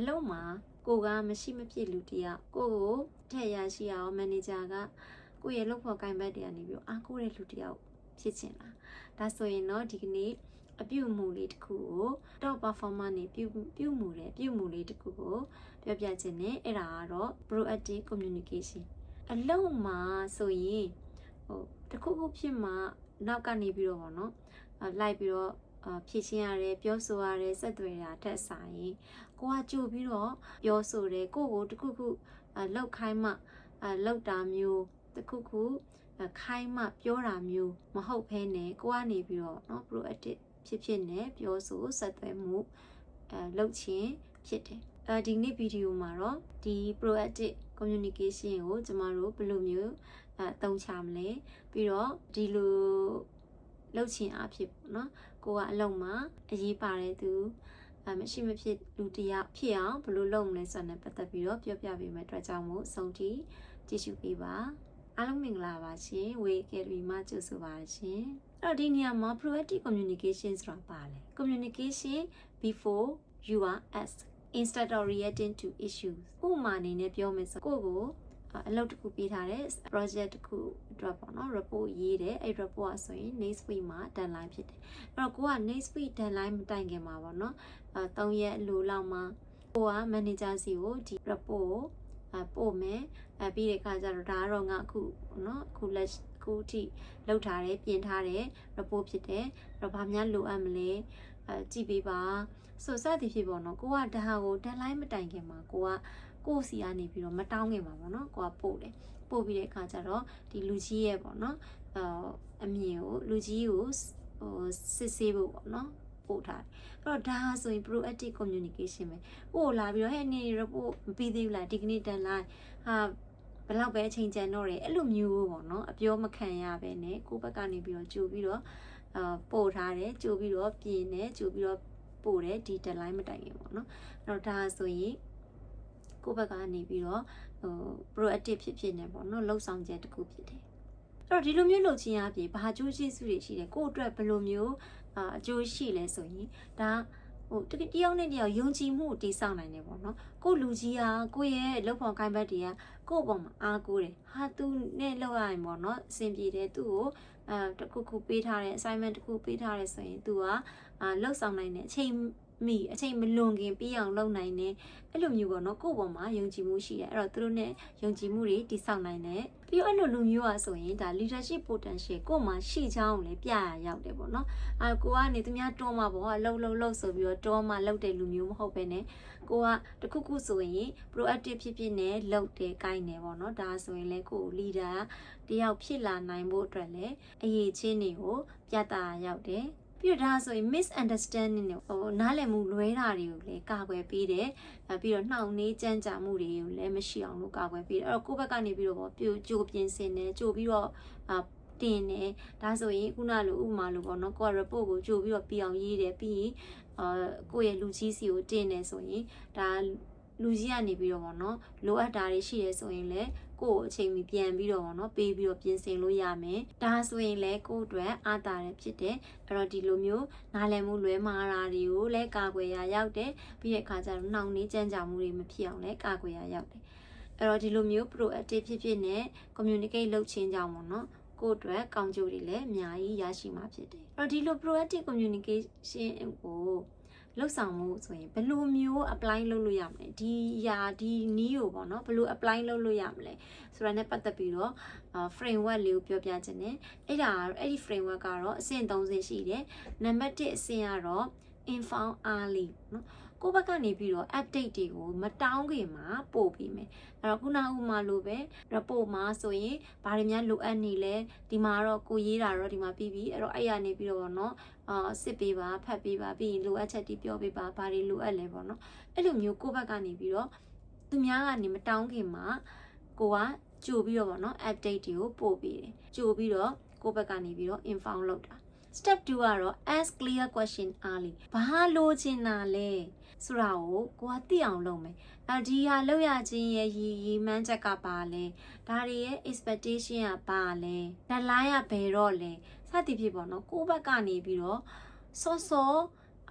အလုံးမှာကိုကမရှိမဖြစ်လူတစ်ယောက်ကိုကိုထည့်ရရှိအောင်မန်နေဂျာကကိုယ့်ရဲ့လုပ်ဖို့ကိုင်ဘက်တွေကနေပြီးတော့အားကိုးတဲ့လူတစ်ယောက်ဖြစ်ချင်တာဒါဆိုရင်တော့ဒီကနေ့အပြုအမူလေးတစ်ခုကို top performer နေပြုပြုမှုတယ်ပြုမှုလေးတစ်ခုကိုပြောပြခြင်းနဲ့အဲ့ဒါကတော့ proactive communication အလုံးမှာဆိုရင်ဟိုတစ်ခုခုဖြစ်မှနောက်ကနေပြီးတော့ဗောနော်အာလိုက်ပြီးတော့အာ ဖြည့်ရှင်းရတယ်ပြောဆိုရတယ်ဆက်သွယ်ရထက်ဆိုင်ကိုကကြိုပြီးတော့ပြောဆိုတယ်ကိုကိုတစ်ခုခုအာလောက်ခိုင်းမှအာလောက်တာမျိုးတစ်ခုခုအာခိုင်းမှပြောတာမျိုးမဟုတ်ဘဲနဲ့ကိုကနေပြီးတော့เนาะ proactive ဖြစ်ဖြစ်နဲ့ပြောဆိုဆက်သွယ်မှုအဲလုပ်ခြင်းဖြစ်တယ်အဲဒီနေ့ဗီဒီယိုမှာတော့ဒီ proactive communication ကိုကျမတို့ဘယ်လိုမျိုးအဲအသုံးချမလဲပြီးတော့ဒီလိုလုပ်ခြင်းအဖြစ်ပေါ့နော် ကိုကအလုံးမှာအရေးပါတဲ့သူအမရှိမဖြစ်လူတစ်ယောက်ဖြစ်အောင်ဘယ်လိုလုပ်မလဲဆိုတာနဲ့ပတ်သက်ပြီးတော့ပြောပြပေးမယ်အတွက်ကြောင့်မို့အဆုံးထိကြည့်ရှုပေးပါအားလုံးမင်္ဂလာပါရှင် Way Academy မှာကြိုဆိုပါရှင်အဲ့တော့ဒီနေရာမှာ proactive communication ဆိုတာပါလဲ communication before you are asked instead of reacting to issues ဥပမာအနေနဲ့ပြောမယ်ဆိုကိုယ့်ကို အလုပ်တစ်ခုပေးထားတဲ့ project တစ်ခုအတွက်ပေါ့နော် report ရေးတယ်အဲ့ report ကဆိုရင် next week မှာ deadline ဖြစ်တယ်အဲ့တော့ကိုက next week deadline မတိုင်ခင်မှာပေါ့နော်အဲ3ရက်လိုလောက်မှာကိုက manager စီကိုဒီ report ကိုအပို့မယ်အပြီးတဲ့အခါကျတော့ဒါကတော့ငါအခုနော်အခုလက်အခုထိလောက်ထားတယ်ပြင်ထားတယ် report ဖြစ်တယ်အဲ့တော့ဘာများလိုအပ်မလဲအဲကြည့်ပေးပါဆိုစသည်ဖြစ်ပေါ့နော်ကိုကဒါကို deadline မတိုင်ခင်မှာကိုက ကိုယ့်စီကနေပြီးတော့မတောင်းခင်မှာပေါ့နော်ကိုကပို့တယ်ပို့ပြီးတဲ့အခါကျတော့ဒီလူကြီးရဲ့ပေါ့နော်အာအမြင်ကိုလူကြီးကိုဟိုစစ်ဆေးဖို့ပေါ့နော်ပို့ထားတယ်အဲ့တော့ဒါဆိုရင် proactive communication ပဲပို့လာပြီးတော့ဟဲ့နေ report မပြီးသေးဘူးလားဒီကနေ့ deadline ဟာဘယ်လောက်ပဲအချိန်ကျန်တော့တယ်အဲ့လိုမျိုးပေါ့နော်အပြောမခံရပဲねကိုယ့်ဘက်ကနေပြီးတော့ကြိုပြီးတော့အာပို့ထားတယ်ကြိုပြီးတော့ပြင်တယ်ကြိုပြီးတော့ပို့တယ်ဒီ deadline မတိုင်ခင်ပေါ့နော်အဲ့တော့ဒါဆိုရင် ကိုယ့်ဘက်ကနေပြီးတော့ဟို proactive ဖြစ်ဖြစ်နေပေါ့နော်လှုပ်ဆောင်ချက်တစ်ခုဖြစ်တယ်အဲ့တော့ဒီလိုမျိုးလုပ်ခြင်းအပြင်ဘာကျိုးကျေးဇူးတွေရှိတယ်ကိုယ့်အတွက်ဘယ်လိုမျိုးအာအကျိုးရှိလဲဆိုရင်ဒါဟိုတယောက်နဲ့တယောက်ယုံကြည်မှုတည်ဆောက်နိုင်တယ်ပေါ့နော်ကိုလူကြီးဟာကိုယ့်ရဲ့လုပ်ဖော်ကိုင်ဘက်တွေကကိုယ့်အပေါ်မှာအားကိုးတယ်ဟာသူနဲ့လောက်ရရင်ပေါ့နော်အဆင်ပြေတယ်သူ့ကိုအဲတခုခုပေးထားတဲ့ assignment တခုပေးထားတယ်ဆိုရင် तू ကအာလှုပ်ဆောင်နိုင်တဲ့အချိန် မိအချိန်မလွန်ခင်ပြီးအောင်လုပ်နိုင်တယ်အဲ့လိုမျိုးပေါ့နော်ကိုယ့်ဘောမှာယုံကြည်မှုရှိတယ်အဲ့တော့သူတို့ ਨੇ ယုံကြည်မှုတွေတည်ဆောက်နိုင်တယ်ပြီးတော့အဲ့လိုလူမျိုးอ่ะဆိုရင်ဒါ leadership potential ကိုယ့်မှာရှိချောင်းလည်းပြရရောက်တယ်ပေါ့နော်အဲကိုကနေသူများတွန်းမှာပေါ့ဟာလှုပ်လှုပ်လှုပ်ဆိုပြီးတော့တွန်းမှာလှုပ်တဲ့လူမျိုးမဟုတ်ပဲねကိုကတခုခုဆိုရင် proactive ဖြစ်ဖြစ်နဲ့လှုပ်တယ်ကိုင်းတယ်ပေါ့နော်ဒါဆိုရင်လည်းကို leader တယောက်ဖြစ်လာနိုင်ဖို့အတွက်လည်းအရေးချင်းတွေကိုပြသရရောက်တယ် ပြီးတော့ဒါဆိုရင် misunderstanding တွေဟိုနားလည်မှုလွဲတာတွေကိုလည်းကာကွယ်ပေးတယ်အဲပြီးတော့နှောင့်နှေးကြမ်းကြာမှုတွေကိုလည်းမရှိအောင်လို့ကာကွယ်ပေးတယ်အဲ့တော့ကိုယ့်ဘက်ကနေပြီးတော့ပေါ့ပြိုကြိုပြင်ဆင်တယ်ကြိုပြီးတော့အာတင်တယ်ဒါဆိုရင်ခုနလိုဥပမာလိုပေါ့နော်ကိုက report ကိုကြိုပြီးတော့ပြအောင်ရေးတယ်ပြီးရင်အာကိုယ့်ရဲ့လူကြီးစီကိုတင်တယ်ဆိုရင်ဒါ လူကြီးကနေပြီးတော့ပေါ့နော်လိုအပ်တာတွေရှိရဲဆိုရင်လည်းကိုယ့်ကိုအချိန်မီပြန်ပြီးတော့ပေါ့နော်ပေးပြီးတော့ပြင်ဆင်လို့ရမယ်ဒါဆိုရင်လည်းကိုယ့်အတွက်အားတာတယ်ဖြစ်တယ်အဲ့တော့ဒီလိုမျိုးနားလည်မှုလွဲမှားတာတွေကိုလည်းကာကွယ်ရရောက်တယ်ပြီးတဲ့အခါကျတော့နှောင့်နှေးကြမ်းကြာမှုတွေမဖြစ်အောင်လည်းကာကွယ်ရရောက်တယ်အဲ့တော့ဒီလိုမျိုး proactive ဖြစ်ဖြစ်နဲ့ communicate လုပ်ခြင်းကြောင့်ပေါ့နော်ကိုယ့်အတွက်ကောင်းကျိုးတွေလည်းအများကြီးရရှိမှာဖြစ်တယ်အဲ့တော့ဒီလို proactive communication ကို လှုပ်ဆောင်မှုဆိုရင်ဘယ်လိုမျိုး apply လုပ်လို့ရမလဲဒီယာဒီနီးကိုပေါ့နော်ဘယ်လို apply လုပ်လို့ရမလဲဆိုတာနဲ့ပတ်သက်ပြီးတော့ framework လေးကိုပြောပြခြင်းနဲ့အဲ့ဒါအဲ့ဒီ framework ကတော့အဆင့်30ရှိတယ်နံပါတ်1အဆင့်ကတော့ inform early နော် ကိုယ့်ဘက်ကနေပြီးတော့ update တွေကိုမတောင်းခင်မှာပို့ပေးမယ်အဲ့တော့ခုနဥမာလိုပဲ report မှာဆိုရင်ဘာတွေများလိုအပ်နေလဲဒီမှာတော့ကိုရေးတာတော့ဒီမှာပြီးပြီအဲ့တော့အဲ့ရနေပြီးတော့ဗောနော်အာစစ်ပေးပါဖတ်ပေးပါပြီးရင်လိုအပ်ချက်တွေပြောပေးပါဘာတွေလိုအပ်လဲဗောနော်အဲ့လိုမျိုးကိုယ့်ဘက်ကနေပြီးတော့သူများကနေမတောင်းခင်မှာကိုကကြိုပြီးတော့ဗောနော် update တွေကိုပို့ပေးတယ်ကြိုပြီးတော့ကိုယ့်ဘက်ကနေပြီးတော့ inform လုပ်တာ step 2ကတော့ ask clear question early ဘာလို့ချင်တာလဲ ဆိုတာကိုကိုကသိအောင်လုပ်မယ်အဲဒီဟာလောက်ရခြင်းရဲ့ရည်ရည်မှန်းချက်ကပါလဲဒါတွေရဲ့ expectation ကပါလဲ deadline ကဘယ်တော့လဲစသည်ဖြစ်ပေါ့နော်ကိုယ့်ဘက်ကနေပြီးတော့စောစော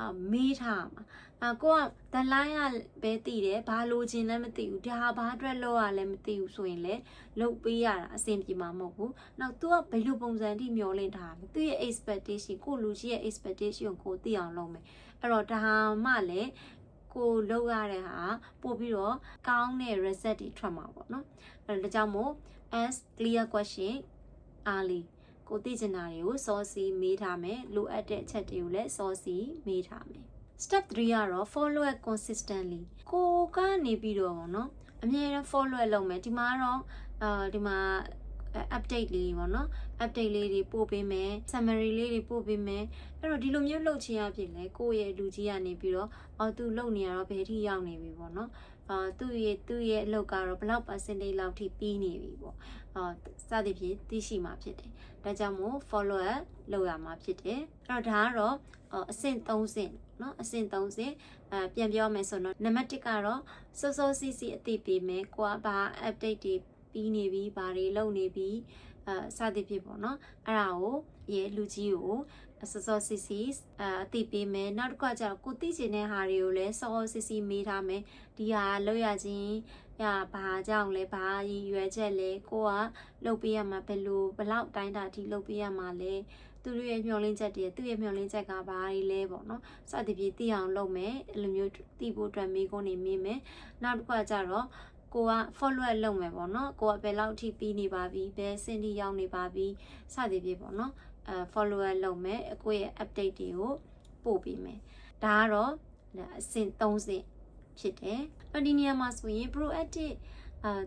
အမေးထားမှာအာကိုကဒလိုင်းကပဲတည်တယ်ဘာလိုချင်လည်းမသိဘူးဒါဘာအတွက်လောက်ရလည်းမသိဘူးဆိုရင်လည်းလုတ်ပေးရတာအဆင်ပြေမှာမဟုတ်ဘူးနောက် तू ကဘယ်လိုပုံစံအထိမျောလင့်ထားလဲသူ့ရဲ့ expectation ကိုလူကြီးရဲ့ expectation ကိုသိအောင်လုပ်မယ်အဲ့တော့ဒါမှလည်း ကိုလောက်ရတဲ့ဟာပို့ပြီးတော့ကောင်းတဲ့ result တွေထွက်မှာပေါ့နော်အဲ့ဒါကြောင့်မို့ as clear question early ကိုသိချင်တာတွေကိုစောစီမေးထားမယ်လိုအပ်တဲ့အချက်တွေကိုလည်းစောစီမေးထားမယ် step 3ကတော့ follow up consistently ကိုကနေပြီးတော့ဗောနော်အမြဲတမ်း follow up လုပ်မယ်ဒီမှာတော့အာဒီမှာ update လေးပေါ့နော် update လေးတွေပို့ပေးမယ် summary လေးတွေပို့ပေးမယ်အဲ့တော့ဒီလိုမျိုးလုပ်ချင်ရဖြစ်လဲကိုယ့်ရဲ့လူကြီးကနေပြီးတော့အော်သူလုပ်နေရတော့ဘယ်ထိရောက်နေပြီပေါ့နော်အာသူ့ရဲ့သူ့ရဲ့အလုပ်ကတော့ဘယ်လောက် percentage လောက်ထိပြီးနေပြီပေါ့အာစသဖြင့်သိရှိမှာဖြစ်တယ်ဒါကြောင့်မို့ follow up လုပ်ရမှာဖြစ်တယ်အဲ့တော့ဒါကတော့အဆင့်3ဆင့်เนาะအဆင့်3ဆင့်အဲပြန်ပြောမယ်ဆိုတော့နံပါတ်1ကတော့စောစောစီးစီးအသိပေးမယ်ကိုကဘာ update တွေ ပြီးနေပြီဘာတွေလုပ်နေပြီအဲစသဖြင့်ပေါ့နော်အဲ့ဒါကိုရေလူကြီးကိုစောစောစီစီအဲအသိပေးမယ်နောက်တစ်ခါကျတော့ကိုသိချင်တဲ့ဟာတွေကိုလည်းစောစောစီစီမေးထားမယ်ဒီဟာလောက်ရချင်းရဘာကြောင့်လဲဘာရည်ရွယ်ချက်လဲကိုကလုပ်ပေးရမှာဘယ်လိုဘလောက်တိုင်းတာထိလုပ်ပေးရမှာလဲသူတို့ရဲ့မျှော်လင့်ချက်တွေသူ့ရဲ့မျှော်လင့်ချက်ကဘာတွေလဲပေါ့နော်စသဖြင့်သိအောင်လုပ်မယ်အဲ့လိုမျိုးသိဖို့အတွက်မိကုန်းနေမိမယ်နောက်တစ်ခါကျတော့ ကိုက follow up လုပ်မယ်ပေါ့နော်ကိုကဘယ်လောက်ထိပြီးနေပါပြီဘယ်စင်တီရောက်နေပါပြီစသည်ဖြင့်ပေါ့နော်အဲ follow up လုပ်မယ်အကိုရဲ့ update တွေကိုပို့ပေးမယ်ဒါကတော့အဆင့်3ဆင့်ဖြစ်တယ်အဲ့ဒီနေရာမှာဆိုရင် proactive အာ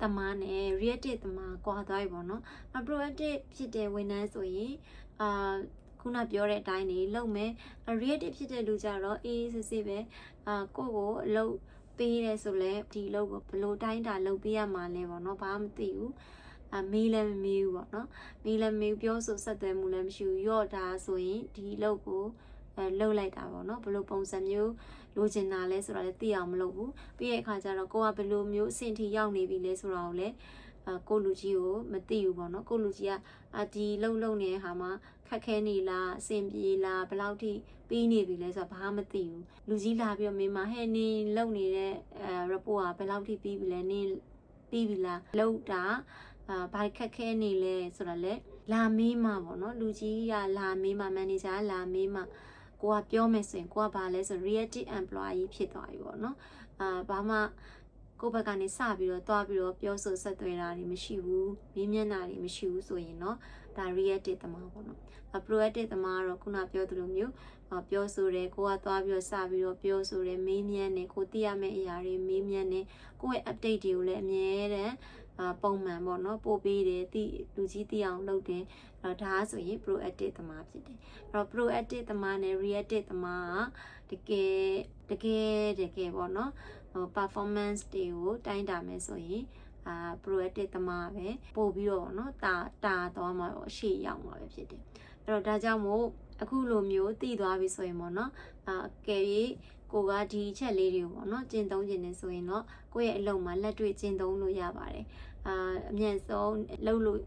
တမားနဲ့ reactive တမားကွာသွားပြီပေါ့နော်အ proactive ဖြစ်တဲ့ဝန်ထမ်းဆိုရင်အာခုနပြောတဲ့အတိုင်းနေလုပ်မယ် reactive ဖြစ်တဲ့လူကြတော့အေးအေးဆေးဆေးပဲအာကိုယ့်ကိုအလုပ် ပေးရဲဆိုလဲဒီလုပ်ကိုဘလို့တိုင်းတာလုပ်ပေးရမှာလဲပေါ့နော်ဘာမှမသိဘူးအမေးလည်းမမေးဘူးပေါ့နော်မေးလည်းမေးပြောဆိုဆက်သွယ်မှုလည်းမရှိဘူးရော့တာဆိုရင်ဒီလုပ်ကိုအဲလှုပ်လိုက်တာပေါ့နော်ဘလို့ပုံစံမျိုးလိုချင်တာလဲဆိုတာလည်းသိအောင်မလုပ်ဘူးပြီးရဲ့အခါကျတော့ကိုကဘလို့မျိုးအဆင့်ထိရောက်နေပြီလဲဆိုတာကိုလည်းအ ကိုလူကြီးကိုမသိဘူးပေါ့နော်ကိုလူကြီးကအဒီလှုပ်လှုပ်နေတဲ့ဟာမှာခက်ခဲနေလားအဆင်ပြေလားဘယ်လောက်ထိပြီးနေပြီလဲဆိုတာဘာမှမသိဘူးလူကြီးလာပြီးတော့မင်းမဟဲ့နေလှုပ်နေတဲ့အဲ report ကဘယ်လောက်ထိပြီးပြီလဲနင်းပြီးပြီလားလှုပ်တာအာဘာခက်ခဲနေလဲဆိုတော့လေလာမေးမှာပေါ့နော်လူကြီးကလာမေးမှာ manager ကလာမေးမှာကိုကပြောမယ်ဆိုရင်ကိုကဘာလဲဆို reactive employee ဖြစ်သွားပြီပေါ့နော်အာဘာမှ ကိုယ့်ဘက်ကနေစပြီးတော့တွားပြီးတော့ပြောဆိုဆက်သွယ်တာတွေမရှိဘူးမေးမြန်းတာတွေမရှိဘူးဆိုရင်တော့ဒါ reactive တမပေါ့နော် proactive တမကတော့ခုနပြောသလိုမျိုးပြောဆိုတယ်ကိုကသွားပြီးတော့စပြီးတော့ပြောဆိုတယ်မေးမြန်းတယ်ကိုသိရမယ့်အရာတွေမေးမြန်းတယ်ကိုယ့်ရဲ့ update တွေကိုလည်းအမြဲတမ်းအာ ပုံမှန်ပေါ့နော်ပို့ပေးတယ်တိလူကြီးတိအောင်လုပ်တယ်အဲ့တော့ဒါဆိုရင် proactive သမားဖြစ်တယ်အဲ့တော့ proactive သမားနဲ့ reactive သမားကတကယ်တကယ်တကယ်ပေါ့နော်ဟို performance တွေကိုတိုင်းတာမယ်ဆိုရင်အာ proactive သမားပဲပို့ပြီးတော့เนาะတာတာသွားမှာပေါ့ရှေ့ရောက်မှာပဲဖြစ်တယ်အဲ့တော့ဒါကြောင့်မို့အခုလိုမျိုးတည်သွားပြီဆိုရင်ပေါ့เนาะအာကယ်၍ ကိုကဒီချက်လေးတွေကိုပေါ့နော်ကျင့်သုံးခြင်းနေဆိုရင်တော့ကိုယ့်ရဲ့အလုပ်မှာလက်တွေ့ကျင့်သုံးလို့ရပါတယ်အာအမြင့်ဆုံးလုပ်လို့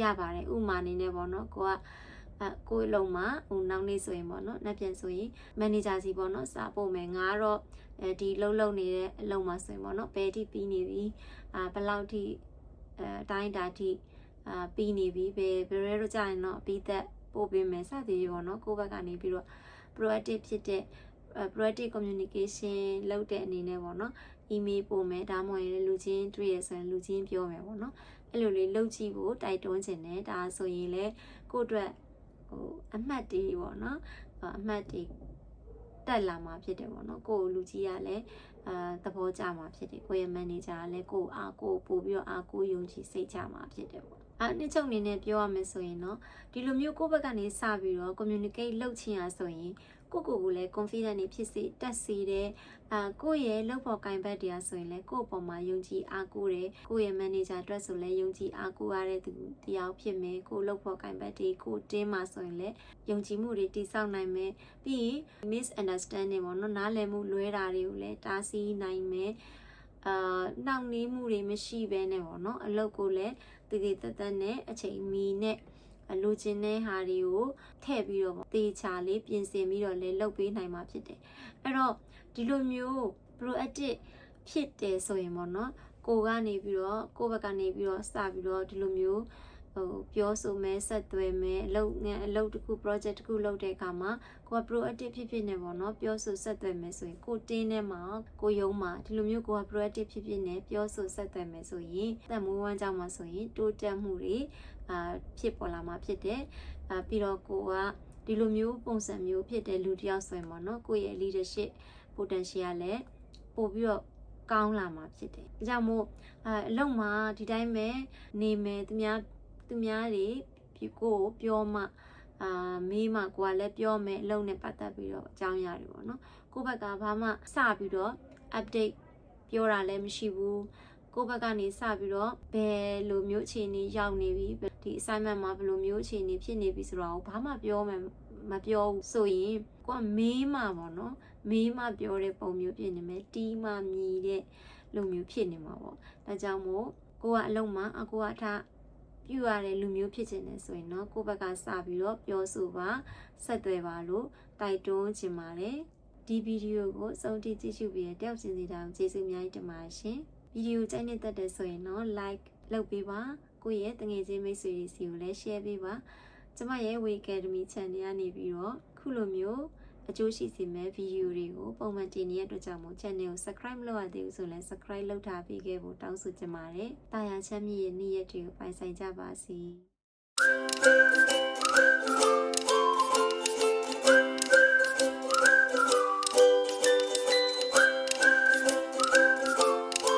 ရပါတယ်ဥမာအနေနဲ့ပေါ့နော်ကိုကအဲကိုယ့်အလုံးမှာဟိုနောက်နေ့ဆိုရင်ပေါ့နော်နောက်ပြန်ဆိုရင်မန်နေဂျာစီပေါ့နော်စာပို့မယ်ငါတော့အဲဒီလှုပ်လှုပ်နေတဲ့အလုံးမှာဆိုရင်ပေါ့နော်ဘယ်ထိပြီးနေပြီအာဘယ်လောက်ထိအဲတိုင်းတာထိအာပြီးနေပြီဘယ်ဘယ်ရဲတော့ကြာရင်တော့ပြီးသက်ပို့ပေးမယ်စသည်ဖြင့်ပေါ့နော်ကိုယ့်ဘက်ကနေပြီးတော့ proactive ဖြစ်တဲ့ proactive communication လုပ်တဲ့အနေနဲ့ပေါ့နော် email ပို့မယ်ဒါမှမဟုတ်လူချင်းတွေ့ရဆိုရင်လူချင်းပြောမယ်ပေါ့နော်အဲ့လိုလေးလုပ်ကြည့်ဖို့တိုက်တွန်းခြင်းနဲ့ဒါဆိုရင်လေကိုယ့်အတွက်ဟိုအမှတ်တွေပေါ့နော်အမှတ်တွေတက်လာမှာဖြစ်တယ်ပေါ့နော်ကိုယ်လူကြီးကလည်းအာသဘောကျမှာဖြစ်တယ်ကိုယ့်ရဲ့ manager ကလည်းကိုယ်အားကိုပို့ပြီးတော့အားကိုယုံကြည်စိတ်ချမှာဖြစ်တယ်ပေါ့အနှစ်ချုပ်အနေနဲ့ပြောရမယ်ဆိုရင်တော့ဒီလိုမျိုးကိုယ့်ဘက်ကနေစပြီးတော့ communicate လုပ်ချင်ရဆိုရင် ကိုကိုကိုလည်း confident နေဖြစ်စေတက်စေတယ်အာကိုယ့်ရဲ့လုပ်ဖို့ကင်ဘတ်တရားဆိုရင်လည်းကိုယ့်အပေါ်မှာယုံကြည်အားကိုးတယ်ကိုယ့်ရဲ့ manager အတွက်ဆိုလည်းယုံကြည်အားကိုးရတဲ့သူတရားဖြစ်မယ်ကိုယ့်လုပ်ဖို့ကင်ဘတ်တွေကိုတင်းမှာဆိုရင်လည်းယုံကြည်မှုတွေတည်ဆောက်နိုင်မယ်ပြီးရင် misunderstanding ပေါ့နော်နားလည်မှုလွဲတာတွေကိုလည်းတားဆီးနိုင်မယ်အာနှောင့်နှေးမှုတွေမရှိဘဲနဲ့ပေါ့နော်အလုပ်ကိုလည်းတည်တည်တတ်တတ်နဲ့အချိန်မီနဲ့အ လိုချင်တဲ့ဟာတွေကိုထည့်ပြီးတော့ပေါ့တေချာလေးပြင်ဆင်ပြီးတော့လည်းလုပ်ပေးနိုင်မှာဖြစ်တယ်အဲ့တော့ဒီလိုမျိုး proactive ဖြစ်တယ်ဆိုရင်ပေါ့နော်ကိုကနေပြီးတော့ကိုယ့်ဘက်ကနေပြီးတော့စပြီးတော့ဒီလိုမျိုး ဟိုပြောဆိုမဲဆက်သွဲမဲအလုပ်ငန်းအလုပ်တစ်ခု project တစ်ခုလုပ်တဲ့အခါမှာကိုက proactive ဖြစ်ဖြစ်နေပေါ့နော်ပြောဆိုဆက်သွဲမဲဆိုရင်ကိုတင်းထဲမှာကိုယုံမှာဒီလိုမျိုးကိုက proactive ဖြစ်ဖြစ်နေပြောဆိုဆက်သွဲမဲဆိုရင်တက်မိုးဝမ်းကြောင်းမှာဆိုရင်တိုးတက်မှုတွေအာဖြစ်ပေါ်လာမှာဖြစ်တယ်အာပြီးတော့ကိုကဒီလိုမျိုးပုံစံမျိုးဖြစ်တဲ့လူတစ်ယောက်ဆိုရင်ပေါ့နော်ကိုယ့်ရဲ့ leadership potential ကလည်းပို့ပြီးတော့ကောင်းလာမှာဖြစ်တယ်။ဒါကြောင့်မို့အဲအလုံးမှာဒီတိုင်းပဲနေမယ်သူများ သူများတွေဒီကိုကိုပြောမှအာမေးမှကိုကလည်းပြောမယ်အလုံးနဲ့ပတ်သက်ပြီးတော့အကြောင်းအရာတွေပေါ့နော်။ကိုယ့်ဘက်ကဘာမှစပြီးတော့ update ပြောတာလည်းမရှိဘူး။ကိုယ့်ဘက်ကနေစပြီးတော့ဘယ်လိုမျိုးအခြေအနေရောက်နေပြီဒီ assignment မှာဘယ်လိုမျိုးအခြေအနေဖြစ်နေပြီဆိုတော့ဘာမှပြောမယ်မပြောဘူးဆိုရင်ကိုကမေးမှပေါ့နော်မေးမှပြောတဲ့ပုံမျိုးဖြစ်နေမယ်တီးမှမြည်တဲ့လူမျိုးဖြစ်နေမှာပေါ့ဒါကြောင့်မို့ကိုကအလုံးမှာအကိုကအထား ပြုရတဲ့လူမျိုးဖြစ်နေတယ်ဆိုရင်တော့ကိုယ့်ဘက်ကစပြီးတော့ပြောဆိုပါဆက်သွယ်ပါလို့တိုက်တွန်းချင်ပါတယ်ဒီဗီဒီယိုကိုအဆုံးထိကြည့်ရှုပြီးတဲ့တယောက်ချင်းစီတိုင်းကျေးဇူးအများကြီးတင်ပါတယ်ရှင်ဗီဒီယိုကြိုက်နေတဲ့တဲ့ဆိုရင်တော့ like လုပ်ပေးပါကိုယ့်ရဲ့တငယ်ချင်းမိတ်ဆွေတွေစီကိုလည်း share ပေးပါကျမရဲ့ Way Academy Channel ကနေပြီးတော့ခုလိုမျိုး အကျိုးရှိစေမယ့်ဗီဒီယိုတွေကိုပုံမှန်တင်နေတဲ့အတွက်ကြောင့်မို့ channel ကို subscribe မလုပ်ရသေးဘူးဆိုလည်း subscribe လုပ်ထားပေးခဲ့ဖို့တောင်းဆိုချင်ပါတယ်။တာယာချမ်းမြေ့ရဲ့နေ့ရက်တွေကိုပိုင်ဆိုင်ကြပါစေ။